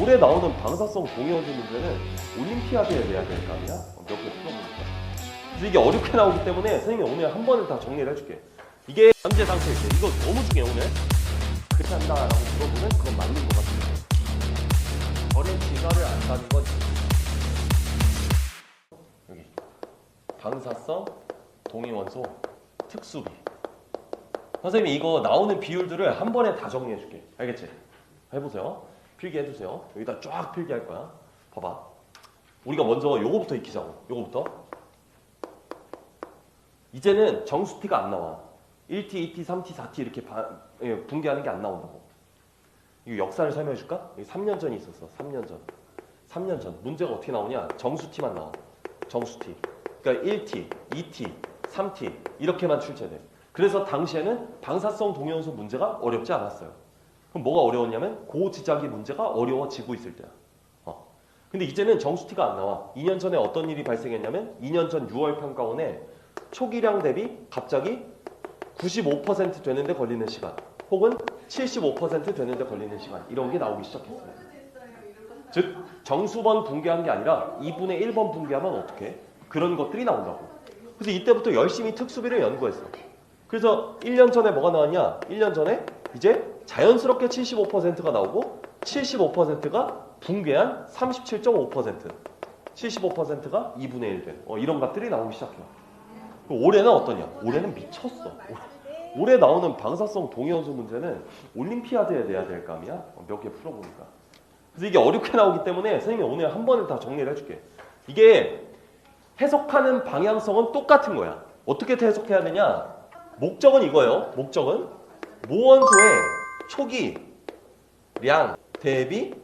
올해 나오는 방사성 동위원수 문제는 올림피아드에 거 아니야? 어, 몇개 풀어보니까. 그래서 이게 어렵게 나오기 때문에 선생님이 오늘 한 번을 다 정리를 해줄게. 이게 현재 상태 이제 이거 너무 중요해 오늘. 그렇게 한다라고 물어보면 그건 맞는 것 같은데. 거래 기간을 안다는 건 여기 방사성 동위원소 특수비. 선생님이 이거 나오는 비율들을 한 번에 다 정리해 줄게. 알겠지? 해보세요. 필기해 주세요. 여기다 쫙 필기할 거야. 봐봐. 우리가 먼저 요거부터 익히자고. 요거부터. 이제는 정수티가 안 나와. 1T, 2T, 3T, 4T 이렇게 바- 예, 분개하는 게 안 나온다고. 이거 역사를 설명해 줄까? 이게 3년 전이 있었어. 3년 전. 3년 전. 문제가 어떻게 나오냐? 정수티만 나와. 정수티. 그러니까 1T, 2T, 3T 이렇게만 출제돼. 그래서 당시에는 방사성 동위원소 문제가 어렵지 않았어요. 그럼 뭐가 어려웠냐면 고지자기 문제가 어려워지고 있을 때야. 어. 근데 이제는 정수티가 안 나와. 2년 전에 어떤 일이 발생했냐면 2년 전 6월 평가원에 초기량 대비 갑자기 95% 되는데 걸리는 시간 혹은 75% 되는데 걸리는 시간 이런 게 나오기 시작했어요. 즉 정수번 붕괴한 게 아니라 2분의 1번 붕괴하면 어떻게? 그런 것들이 나온다고. 그래서 이때부터 열심히 특수비를 연구했어. 그래서 1년 전에 뭐가 나왔냐? 1년 전에 이제 자연스럽게 75%가 나오고 75%가 붕괴한 37.5% 75%가 2분의 1 된. 어, 이런 것들이 나오기 시작해요. 그럼 올해는 어떠냐? 올해는 미쳤어. 올해 나오는 방사성 동위원소 문제는 올림피아드에 내야 될 감이야. 어, 몇개 풀어보니까. 그래서 이게 어렵게 나오기 때문에 선생님이 오늘 한 번을 다 정리를 해줄게. 이게 해석하는 방향성은 똑같은 거야. 어떻게 해석해야 되냐? 목적은 이거예요. 목적은 모원소의 초기 량 대비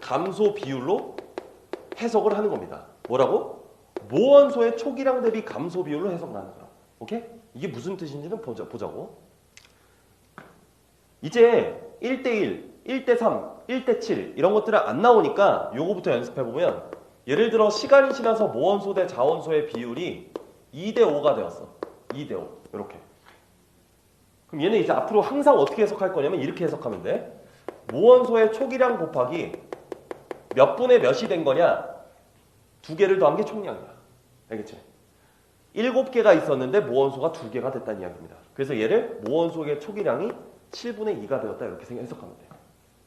감소 비율로 해석을 하는 겁니다. 뭐라고? 모원소의 초기량 대비 감소 비율로 해석하는 거야. 오케이? 이게 무슨 뜻인지는 보자, 보자고. 이제 1대1, 1대3, 1대7 이런 것들은 안 나오니까 요거부터 연습해 보면 예를 들어 시간이 지나서 모원소 대 자원소의 비율이 2대5가 되었어. 2대5. 이렇게. 그럼 얘는 이제 앞으로 항상 어떻게 해석할 거냐면 이렇게 해석하면 돼. 모원소의 초기량 곱하기 몇 분의 몇이 된 거냐? 두 개를 더한 게 총량이야. 알겠지? 일곱 개가 있었는데 모원소가 두 개가 됐다는 이야기입니다. 그래서 얘를 모원소의 초기량이 7분의 2가 되었다 이렇게 생각- 해석하면 돼.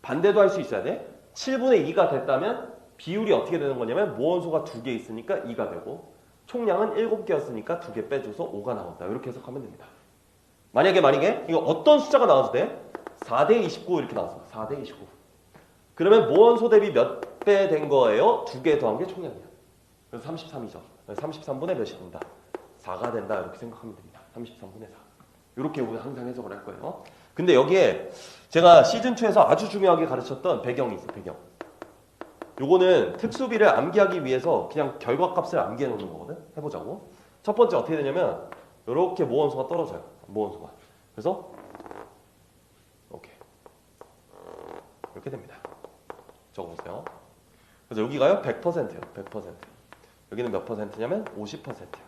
반대도 할 수 있어야 돼. 7분의 2가 됐다면 비율이 어떻게 되는 거냐면 모원소가 두 개 있으니까 2가 되고 총량은 7개였으니까 두 개 빼줘서 5가 나온다. 이렇게 해석하면 됩니다. 만약에 만약에 이거 어떤 숫자가 나와도 돼? 4대 29 이렇게 나왔어. 4대 29. 그러면 모원소 대비 몇 배 된 거예요? 두 개 더한 게 총량이야. 그래서 33이죠. 33분의 몇이 된다? 4가 된다. 이렇게 생각하면 됩니다. 33분의 4. 이렇게 우리 항상 해석을 할 거예요. 근데 여기에 제가 시즌2에서 아주 중요하게 가르쳤던 배경이 있어, 배경. 요거는 특수비를 암기하기 위해서 그냥 결과값을 암기해 놓는 거거든. 해보자고. 첫 번째 어떻게 되냐면 이렇게 모원수가 떨어져요. 모원수가. 그래서 이렇게 이렇게 됩니다. 적어보세요. 그래서 여기가요 100%예요. 100%. 여기는 몇 퍼센트냐면 50%예요.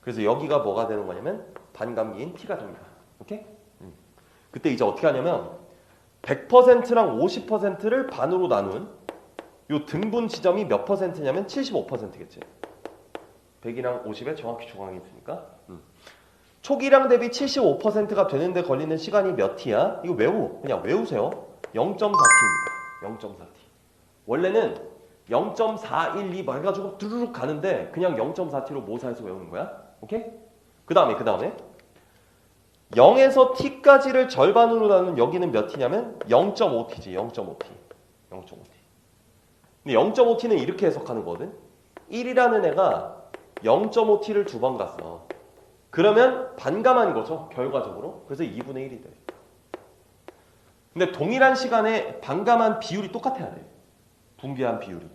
그래서 여기가 뭐가 되는 거냐면 반감기인 T가 됩니다. 오케이? 음. 그때 이제 어떻게 하냐면 100%랑 50%를 반으로 나눈 요 등분 지점이 몇 퍼센트냐면 75%겠지. 100이랑 50에 정확히 중앙이 있으니까. 음. 초기량 대비 75%가 되는데 걸리는 시간이 몇 T야? 이거 외우. 그냥 외우세요. 0.4T입니다. 0.4T. 원래는 0.412뭐 해가지고 두루룩 가는데 그냥 0.4T로 모사해서 외우는 거야. 오케이? 그 다음에 그 다음에 0에서 T까지를 절반으로 나눈 여기는 몇 T냐면 0.5T지. 0.5T. 0.5T. 근데 0.5T는 이렇게 해석하는 거거든. 1이라는 애가 0.5T를 두 번 갔어. 그러면 반감한 거죠. 결과적으로. 그래서 2분의 1이 돼. 근데 동일한 시간에 반감한 비율이 똑같아야 돼. 붕괴한 비율이.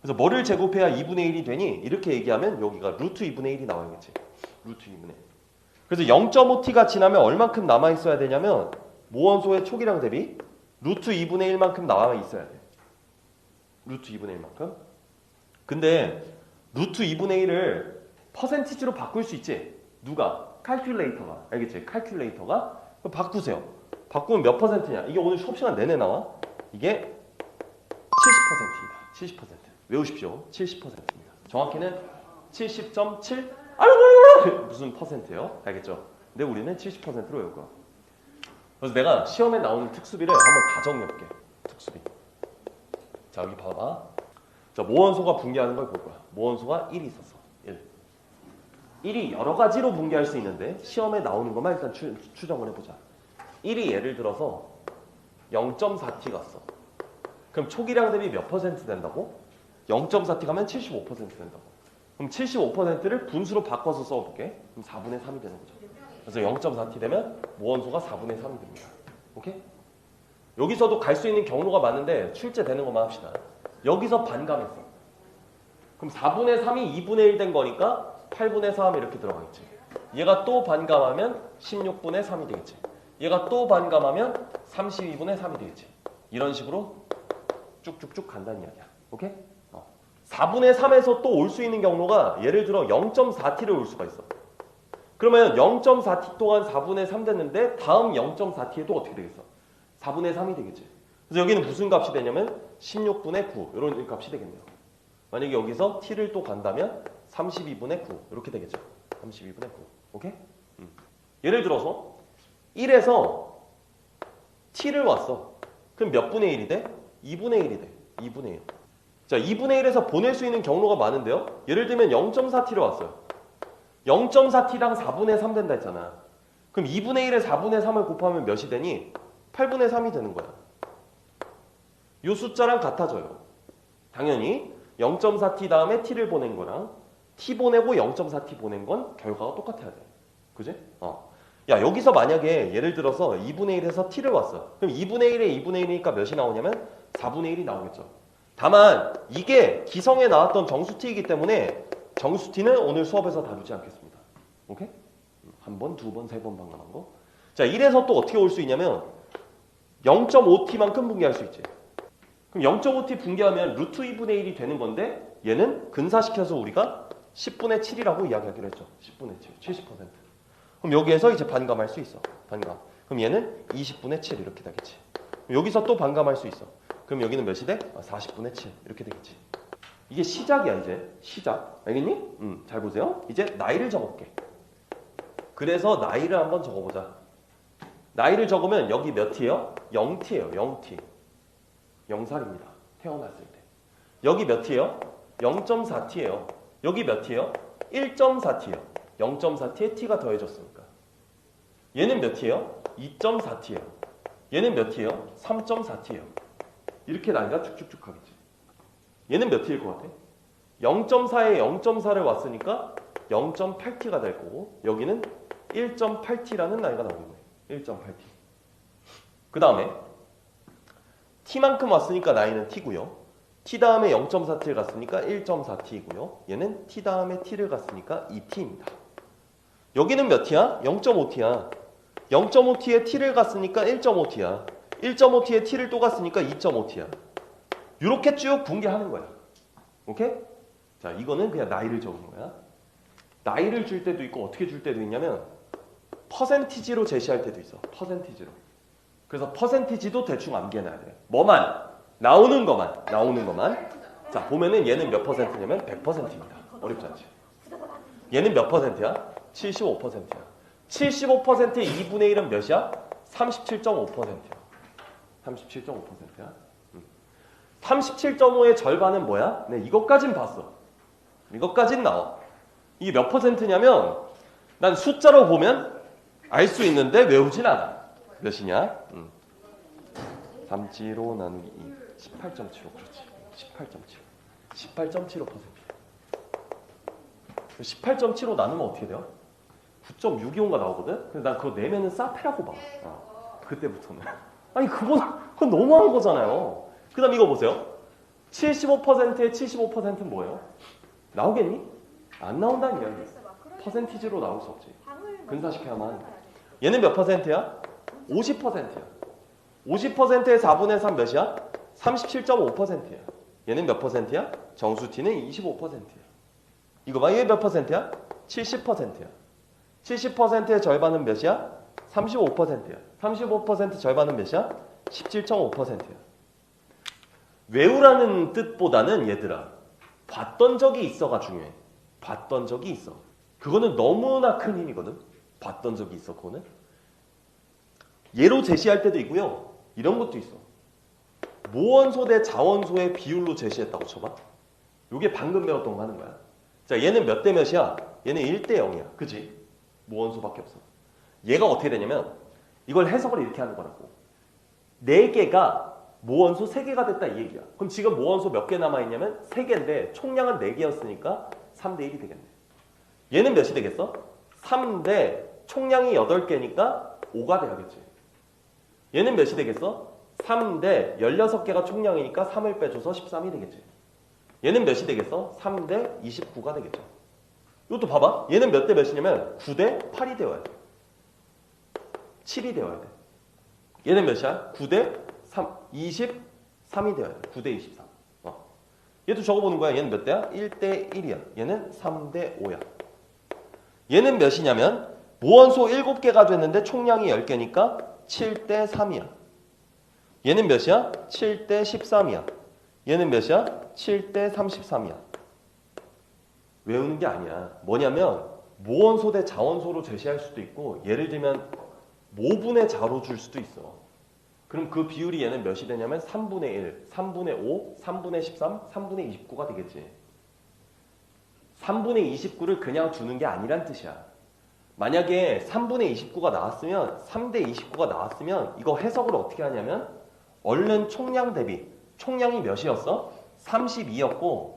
그래서 뭐를 제곱해야 2분의 1이 되니? 이렇게 얘기하면 여기가 루트 2분의 1이 나와야겠지. 루트 2분의 1. 그래서 0.5t가 지나면 얼만큼 남아 있어야 되냐면 모원소의 초기량 대비 루트 2분의 1만큼 남아 있어야 돼. 루트 2분의 1만큼. 근데 루트 2분의 1을 퍼센티지로 바꿀 수 있지. 누가? 칼큘레이터가. 알겠지? 칼큘레이터가. 그럼 바꾸세요. 바꾸면 몇 퍼센트냐? 이게 오늘 수업 시간 내내 나와. 이게 70%입니다. 70%. 외우십시오. 70%입니다. 정확히는 70.7 아이고 무슨 퍼센트예요? 알겠죠? 근데 우리는 70%로 외울 거야. 그래서 내가 시험에 나오는 특수비를 한번 다 정리해볼게. 특수비. 자 여기 봐봐. 자 모원소가 붕괴하는 걸 볼 거야. 모원소가 1이 있었어. 1. 1이 여러 가지로 붕괴할 수 있는데 시험에 나오는 것만 일단 추, 추정을 해보자. 1이 예를 들어서 0.4t 갔어. 그럼 초기량 대비 몇 퍼센트 된다고? 0.4t 가면 75% 된다고. 그럼 75%를 분수로 바꿔서 써볼게. 그럼 4분의 3이 되는 거죠. 그래서 0.4t 되면 모원소가 4분의 3이 됩니다. 오케이? 여기서도 갈 수 있는 경로가 많은데 출제되는 것만 합시다. 여기서 반감했어. 그럼 4분의 3이 2분의 1 된 거니까 8분의 3 이렇게 들어가겠지. 얘가 또 반감하면 16분의 3이 되겠지. 얘가 또 반감하면 32분의 3이 되겠지. 이런 식으로 쭉쭉쭉 간다는 이야기야. 오케이? 어. 4분의 3에서 또 올 수 있는 경로가 예를 들어 0.4t를 올 수가 있어. 그러면 0.4t 동안 4분의 3 됐는데 다음 0.4t에 또 어떻게 되겠어? 4분의 3이 되겠지. 그래서 여기는 무슨 값이 되냐면 16분의 9 이런 값이 되겠네요. 만약에 여기서 t를 또 간다면 32분의 9 이렇게 되겠죠. 32분의 9. 오케이? 음. 예를 들어서 1에서 t를 왔어. 그럼 몇 분의 1이 돼? 2분의 1이 돼. 2분의 1. 자, 2분의 1에서 보낼 수 있는 경로가 많은데요. 예를 들면 0.4t를 왔어요. 0.4t랑 4분의 3 된다 했잖아. 그럼 2분의 1에 4분의 3을 곱하면 몇이 되니? 8분의 3이 되는 거야. 이 숫자랑 같아져요. 당연히 0.4t 다음에 t를 보낸 거랑 t 보내고 0.4t 보낸 건 결과가 똑같아야 돼. 그지? 어. 야, 여기서 만약에 예를 들어서 2분의 1에서 t를 왔어. 그럼 2분의 1에 2분의 1이니까 몇이 나오냐면 4분의 1이 나오겠죠. 다만 이게 기성에 나왔던 정수 t이기 때문에 정수 t는 오늘 수업에서 다루지 않겠습니다. 오케이? 한 번, 두 번, 세 번 방문한 거. 자, 1에서 또 어떻게 올 수 있냐면 0.5t만큼 붕괴할 수 있지. 그럼 0.5t 붕괴하면 루트 2분의 1이 되는 건데 얘는 근사시켜서 우리가 10분의 7이라고 이야기하기로 했죠. 10분의 7, 70%. 그럼 여기에서 이제 반감할 수 있어. 반감. 그럼 얘는 20분의 7 이렇게 되겠지. 여기서 또 반감할 수 있어. 그럼 여기는 몇이 돼? 아, 40분의 7 이렇게 되겠지. 이게 시작이야 이제. 시작. 알겠니? 음, 잘 보세요. 이제 나이를 적어볼게. 그래서 나이를 한번 적어보자. 나이를 적으면 여기 몇 티예요? 0티예요. 0티. 0살입니다. 태어났을 때. 여기 몇 티예요? 0.4티예요. 여기 몇 티예요? 1.4티예요. 0.4t에 t가 더해졌으니까. 얘는 몇 티예요? 2.4t예요. 얘는 몇 티예요? 3.4t예요. 이렇게 나이가 쭉쭉쭉 가겠지. 얘는 몇 티일 것 같아? 0.4에 0.4를 왔으니까 0.8t가 될 거고 여기는 1.8t라는 나이가 나오겠네. 1.8t. 그 다음에 t만큼 왔으니까 나이는 t고요. T 다음에 0.4t를 갔으니까 1.4t이고요. 얘는 t 다음에 t를 갔으니까 2t입니다. 여기는 몇 t야? 0.5t야. 0.5t에 t를 갔으니까 1.5t야. 1.5t에 t를 또 갔으니까 2.5t야. 이렇게 쭉 붕괴하는 거야. 오케이? 자, 이거는 그냥 나이를 적은 거야. 나이를 줄 때도 있고 어떻게 줄 때도 있냐면 퍼센티지로 제시할 때도 있어. 퍼센티지로. 그래서 퍼센티지도 대충 암기해놔야 돼. 뭐만 나오는 것만 나오는 것만. 자 보면은 얘는 몇 퍼센트냐면 100%입니다. 어렵지 않지? 얘는 몇 퍼센트야? 75%야. 75%의 2분의 1은 몇이야? 37.5%야. 37.5%야. 37.5의 절반은 뭐야? 네, 이것까진 봤어. 이것까진 나와. 이게 몇 퍼센트냐면 난 숫자로 보면 알 수 있는데 외우진 않아. 몇이냐? 음. 3지로 나누기 2. 18.75 그렇지. 18.75. 18.75%. 18.75 나누면 어떻게 돼요? 9.625가 나오거든? 근데 난 그거 내면은 사페라고 봐. 어. 그때부터는. 아니, 그건, 그건 너무한 거잖아요. 그 다음 이거 보세요. 75%의 75%는 뭐예요? 나오겠니? 안 나온다는 이야기. 퍼센티지로 나올 수 없지. 근사시켜야만. 얘는 몇 퍼센트야? 50%야. 50%의 4분의 3 몇이야? 37.5%야. 얘는 몇 퍼센트야? 정수 t는 25%야. 이거 봐, 얘몇 퍼센트야? 70%야. 70%의 절반은 몇이야? 35%야. 35% 절반은 몇이야? 17.5%야. 외우라는 뜻보다는 얘들아 봤던 적이 있어가 중요해. 봤던 적이 있어. 그거는 너무나 큰 힘이거든. 봤던 적이 있어 그거는. 예로 제시할 때도 있고요. 이런 것도 있어. 모원소 대 자원소의 비율로 제시했다고 쳐봐. 요게 방금 배웠던 거 하는 거야. 자, 얘는 몇 대 몇이야? 얘는 1대 0이야. 그지? 모원소밖에 없어. 얘가 어떻게 되냐면 이걸 해석을 이렇게 하는 거라고. 4개가 모원소 3개가 됐다 이 얘기야. 그럼 지금 모원소 몇 개 남아있냐면 3개인데 총량은 4개였으니까 3대 1이 되겠네. 얘는 몇이 되겠어? 3대 총량이 8개니까 5가 돼야겠지. 얘는 몇이 되겠어? 3대 16개가 총량이니까 3을 빼줘서 13이 되겠지. 얘는 몇이 되겠어? 3대 29가 되겠죠. 이것도 봐봐. 얘는 몇 대 몇이냐면 9대 8이 되어야 돼. 7이 되어야 돼. 얘는 몇이야? 9대 3, 23이 되어야 돼. 9대 23. 어. 얘도 적어보는 거야. 얘는 몇 대야? 1대 1이야. 얘는 3대 5야. 얘는 몇이냐면 모원소 7개가 됐는데 총량이 10개니까 7대 3이야. 얘는 몇이야? 7대 13이야. 얘는 몇이야? 7대 33이야. 외우는 게 아니야. 뭐냐면 모원소 대 자원소로 제시할 수도 있고 예를 들면 모분의 자로 줄 수도 있어. 그럼 그 비율이 얘는 몇이 되냐면 3분의 1, 3분의 5, 3분의 13, 3분의 29가 되겠지. 3분의 29를 그냥 주는 게 아니란 뜻이야. 만약에 3분의 29가 나왔으면 3대 29가 나왔으면 이거 해석을 어떻게 하냐면 얼른 총량 대비 총량이 몇이었어? 32였고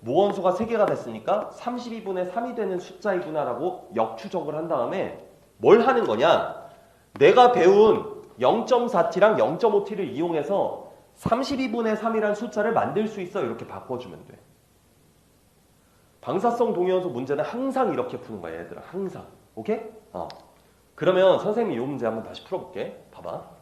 모원수가 3개가 됐으니까 32분의 3이 되는 숫자이구나 라고 역추적을 한 다음에 뭘 하는 거냐? 내가 배운 0.4t랑 0.5t를 이용해서 32분의 3이라는 숫자를 만들 수 있어 이렇게 바꿔주면 돼. 방사성 동위원소 문제는 항상 이렇게 푸는 거야 얘들아 항상 오케이? 어. 그러면 선생님이 이 문제 한번 다시 풀어볼게 봐봐